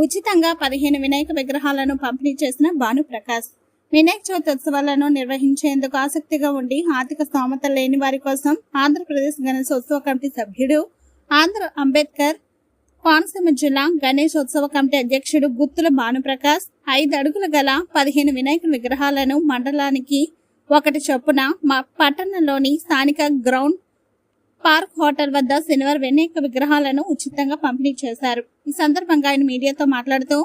ఉచితంగా పదిహేను వినాయక విగ్రహాలను పంపిణీ చేసిన భానుప్రకాష్. వినాయక చవితి ఉత్సవాలను నిర్వహించేందుకు ఆసక్తిగా ఉండి ఆర్థిక స్తోమత లేని వారి కోసం ఆంధ్రప్రదేశ్ గణేశోత్సవ కమిటీ సభ్యుడు ఆంధ్ర అంబేద్కర్ కోనసీమ జిల్లా గణేశోత్సవ కమిటీ అధ్యక్షుడు గుత్తుల భానుప్రకాష్ ఐదు అడుగుల గల పదిహేను వినాయక విగ్రహాలను మండలానికి ఒకటి చొప్పున మా పట్టణంలోని స్థానిక గ్రౌండ్ పార్క్ హోటల్ వద్ద శనివారం వినాయక విగ్రహాలను ఉచితంగా పంపిణీ చేశారు. ఈ సందర్భంగా ఆయన మీడియాతో మాట్లాడుతూ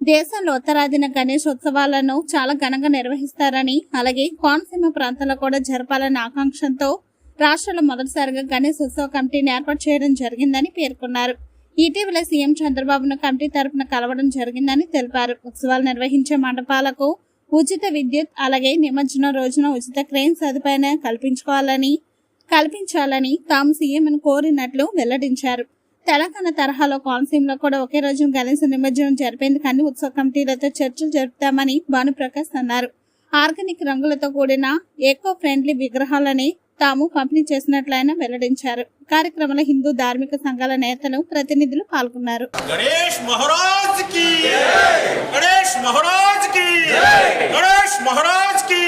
దేశంలో ఉత్తరాదిన గణేష్ ఉత్సవాలను చాలా ఘనంగా నిర్వహిస్తారని అలాగే కోనసీమ ప్రాంతాల్లో కూడా జరపాలన్న ఆకాంక్షతో రాష్ట్రంలో మొదటిసారిగా గణేష్ ఉత్సవ కమిటీని ఏర్పాటు చేయడం జరిగిందని పేర్కొన్నారు. ఇటీవల సీఎం చంద్రబాబును కమిటీ తరపున కలవడం జరిగిందని తెలిపారు. ఉత్సవాలు నిర్వహించే మండపాలకు ఉచిత విద్యుత్ అలాగే నిమజ్జనం రోజున ఉచిత క్రెయిన్ సదుపాయం కల్పించుకోవాలని కల్పించాలని తాము సీఎం కోరినట్లు వెల్లడించారు. తెలంగాణ తరహాలో కోనసీమలో కూడా ఒకే రోజు గణేశ నిమజ్జనం జరిపేందుకు అన్ని ఉత్సవ కమిటీలతో చర్చలు జరుపుతామని భానుప్రకాష్ అన్నారు. ఆర్గానిక్ రంగులతో కూడిన ఎకో ఫ్రెండ్లీ విగ్రహాలని తాము పంపిణీ చేసినట్లు ఆయన వెల్లడించారు. కార్యక్రమంలో హిందూ ధార్మిక సంఘాల నేతలు ప్రతినిధులు పాల్గొన్నారు. గణేష్ మహారాజ్కి గణేష్ మహారాజ్కి గణేష్ మహారాజ్కి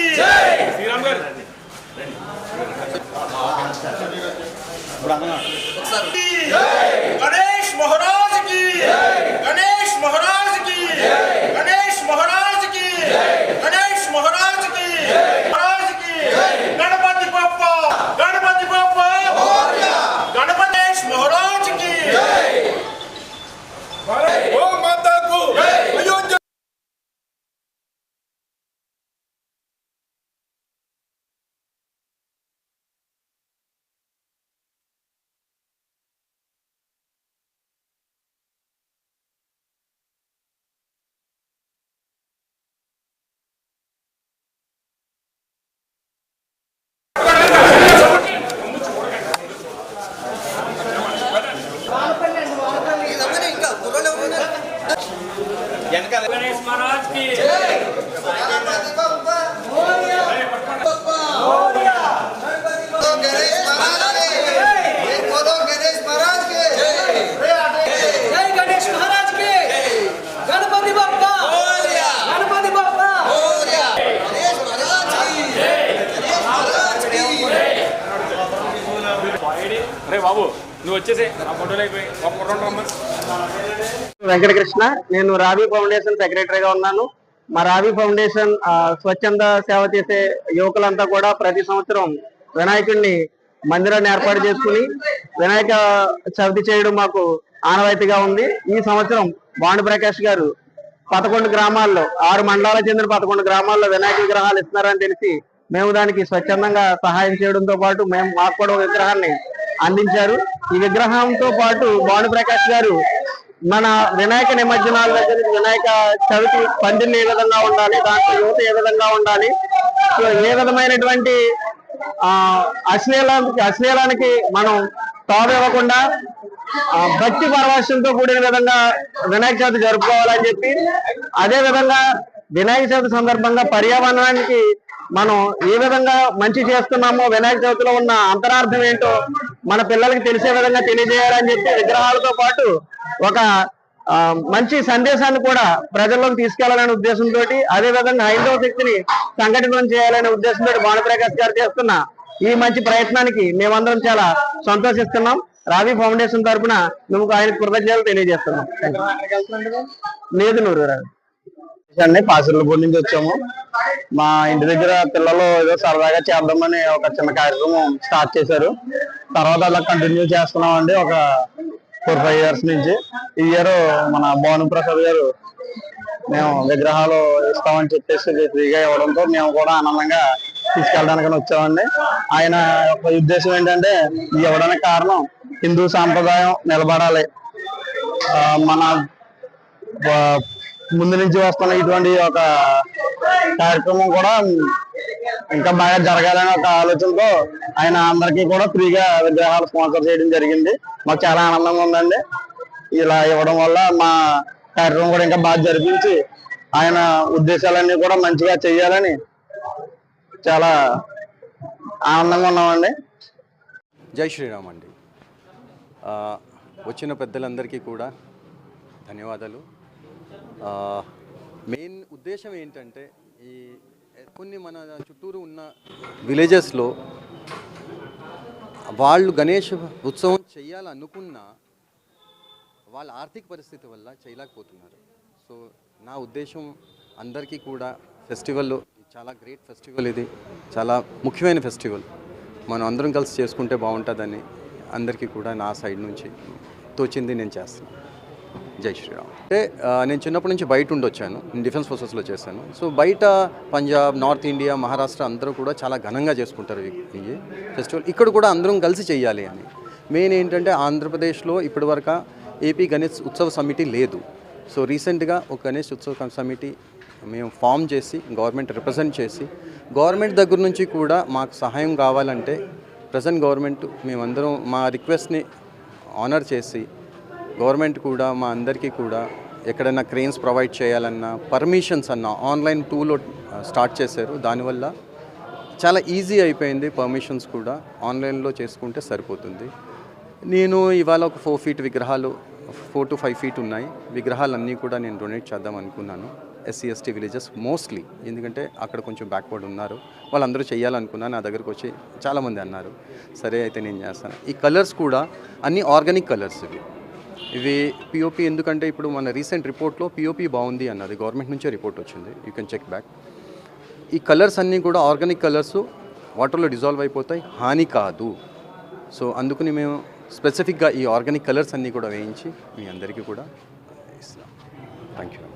శ్రీరామ్ గారు. गणेश महाराज की गणेश महाराज వెనకాల. గణేష్ మహారాజ్కి వచ్చేసి ఆ ఫోటోలు అయిపోయి ఒక ఫోటో రమ్మని వెంకటకృష్ణ నేను రావి ఫౌండేషన్ సెక్రటరీగా ఉన్నాను. మా రావి ఫౌండేషన్ స్వచ్ఛంద సేవ చేసే యువకులంతా కూడా ప్రతి సంవత్సరం వినాయకుడిని మందిరాన్ని ఏర్పాటు చేసుకుని వినాయక చవితి చేయడం మాకు ఆనవాయితీగా ఉంది. ఈ సంవత్సరం భాను ప్రకాష్ గారు పదకొండు గ్రామాల్లో ఆరు మండలాలకు చెందిన పదకొండు గ్రామాల్లో వినాయక విగ్రహాలు ఇస్తున్నారని తెలిసి మేము దానికి స్వచ్ఛందంగా సహాయం చేయడంతో పాటు మేము మాకు కూడా విగ్రహాన్ని అందించారు. ఈ విగ్రహంతో పాటు భాను ప్రకాష్ గారు మన వినాయక నిమజ్జనాల దగ్గర వినాయక చవితి పందిళ్ళు ఏ విధంగా ఉండాలి దాంట్లో యువత ఏ విధంగా ఉండాలి సో ఏ విధమైనటువంటి ఆ అశ్లీలానికి అశ్లీలానికి మనం తావు ఇవ్వకుండా భక్తి పరవశంతో కూడిన విధంగా వినాయక చవితి జరుపుకోవాలని చెప్పి అదే విధంగా వినాయక చవితి సందర్భంగా పర్యావరణానికి మనం ఏ విధంగా మంచి చేస్తున్నామో వినాయక చవితిలో ఉన్న అంతరార్థం ఏంటో మన పిల్లలకి తెలిసే విధంగా తెలియజేయాలని చెప్పి విగ్రహాలతో పాటు ఒక మంచి సందేశాన్ని కూడా ప్రజల్లోకి తీసుకెళ్ళాలనే ఉద్దేశంతో అదే విధంగా హైందవ శక్తిని సంఘటితం చేయాలనే ఉద్దేశంతో భానుప్రకాష్ గారు చేస్తున్న ఈ మంచి ప్రయత్నానికి మేమందరం చాలా సంతోషిస్తున్నాం. రావి ఫౌండేషన్ తరపున మేము ఆయన కృతజ్ఞతలు తెలియజేస్తున్నాం. లేదు నూరు రావి. అండి పాసిర్లపూడి నుంచి వచ్చాము. మా ఇంటి దగ్గర పిల్లలు ఏదో సరదాగా చేద్దామని ఒక చిన్న కార్యక్రమం స్టార్ట్ చేశారు. తర్వాత అలా కంటిన్యూ చేస్తున్నాం అండి ఒక ఫోర్ ఫైవ్ ఇయర్స్ నుంచి. ఈ ఇయర్ మన భాను ప్రసాద్ గారు మేము విగ్రహాలు ఇస్తామని చెప్పేసి ఫ్రీగా ఇవ్వడంతో మేము కూడా ఆనందంగా తీసుకెళ్ళడానికి వచ్చామండి. ఆయన యొక్క ఉద్దేశం ఏంటంటే ఇవ్వడానికి కారణం హిందూ సాంప్రదాయం నిలబడాలి. మన ముందు నుంచి వస్తున్న ఇటువంటి ఒక కార్యక్రమం కూడా ఇంకా బాగా జరగాలనే ఒక ఆలోచనతో ఆయన అందరికీ కూడా ఫ్రీగా విగ్రహాలు స్పాన్సర్ చేయడం జరిగింది. మాకు చాలా ఆనందంగా ఉందండి. ఇలా ఇవ్వడం వల్ల మా కార్యక్రమం కూడా ఇంకా బాగా జరిపించి ఆయన ఉద్దేశాలన్నీ కూడా మంచిగా చేయాలని చాలా ఆనందంగా ఉన్నామండి. జై శ్రీరామ్ అండి. వచ్చిన పెద్దలందరికీ కూడా ధన్యవాదాలు. మెయిన్ ఉద్దేశం ఏంటంటే ఈ కొన్ని మన చుట్టూరు ఉన్న విలేజెస్లో వాళ్ళు గణేష్ ఉత్సవం చేయాలనుకున్నా వాళ్ళ ఆర్థిక పరిస్థితి వల్ల చేయలేకపోతున్నారు. సో నా ఉద్దేశం అందరికీ కూడా ఫెస్టివల్ చాలా గ్రేట్ ఫెస్టివల్ ఇది. చాలా ముఖ్యమైన ఫెస్టివల్. మనం అందరం కలిసి చేసుకుంటే బాగుంటుందని అందరికీ కూడా నా సైడ్ నుంచి తోచింది నేను చేస్తున్నాను. జై శ్రీరామ్. అంటే నేను చిన్నప్పటి నుంచి బయట ఉండి వచ్చాను నేను డిఫెన్స్ ఫోర్సెస్లో చేశాను. సో బయట పంజాబ్ నార్త్ ఇండియా మహారాష్ట్ర అందరూ కూడా చాలా ఘనంగా చేసుకుంటారు ఈ ఈ ఫెస్టివల్. ఇక్కడ కూడా అందరం కలిసి చేయాలి అని. మెయిన్ ఏంటంటే ఆంధ్రప్రదేశ్లో ఇప్పటివరకు ఏపీ గణేష్ ఉత్సవ సమితి లేదు. సో రీసెంట్గా ఒక గణేష్ ఉత్సవ సమితి మేము ఫామ్ చేసి గవర్నమెంట్ రిప్రజెంట్ చేసి గవర్నమెంట్ దగ్గర నుంచి కూడా మాకు సహాయం కావాలంటే ప్రజెంట్ గవర్నమెంట్ మేమందరం మా రిక్వెస్ట్ని ఆనర్ చేసి గవర్నమెంట్ కూడా మా అందరికీ కూడా ఎక్కడైనా క్రెయిన్స్ ప్రొవైడ్ చేయాలన్నా పర్మిషన్స్ అన్న ఆన్లైన్ టూలో స్టార్ట్ చేశారు. దానివల్ల చాలా ఈజీ అయిపోయింది పర్మిషన్స్ కూడా. ఆన్లైన్లో చేసుకుంటే సరిపోతుంది. నేను ఇవాళ ఒక ఫోర్ ఫీట్ విగ్రహాలు ఫోర్ టు ఫైవ్ ఫీట్ ఉన్నాయి. విగ్రహాలన్నీ కూడా నేను డొనేట్ చేద్దాం అనుకున్నాను. SC ST villages mostly. ఎందుకంటే అక్కడ కొంచెం బ్యాక్వర్డ్ ఉన్నారు. వాళ్ళందరూ చేయాలనుకున్నాను. నా దగ్గరకు వచ్చి చాలామంది అన్నారు. సరే అయితే నేను చేస్తాను. ఈ కలర్స్ కూడా అన్ని ఆర్గానిక్ కలర్స్ ఇవి. ఇవి పిఓపి ఎందుకంటే ఇప్పుడు మన రీసెంట్ రిపోర్ట్లో పిఓపి బాగుంది అన్నది. గవర్నమెంట్ నుంచే రిపోర్ట్ వచ్చింది. యూ కెన్ చెక్ బ్యాక్ ఈ కలర్స్ అన్నీ కూడా ఆర్గానిక్ కలర్స్ వాటర్లో డిజాల్వ్ అయిపోతాయి. హాని కాదు. సో అందుకని మేము స్పెసిఫిక్గా ఈ ఆర్గానిక్ కలర్స్ అన్నీ కూడా వేయించి మీ అందరికీ కూడా ఇస్తాం థ్యాంక్ యూ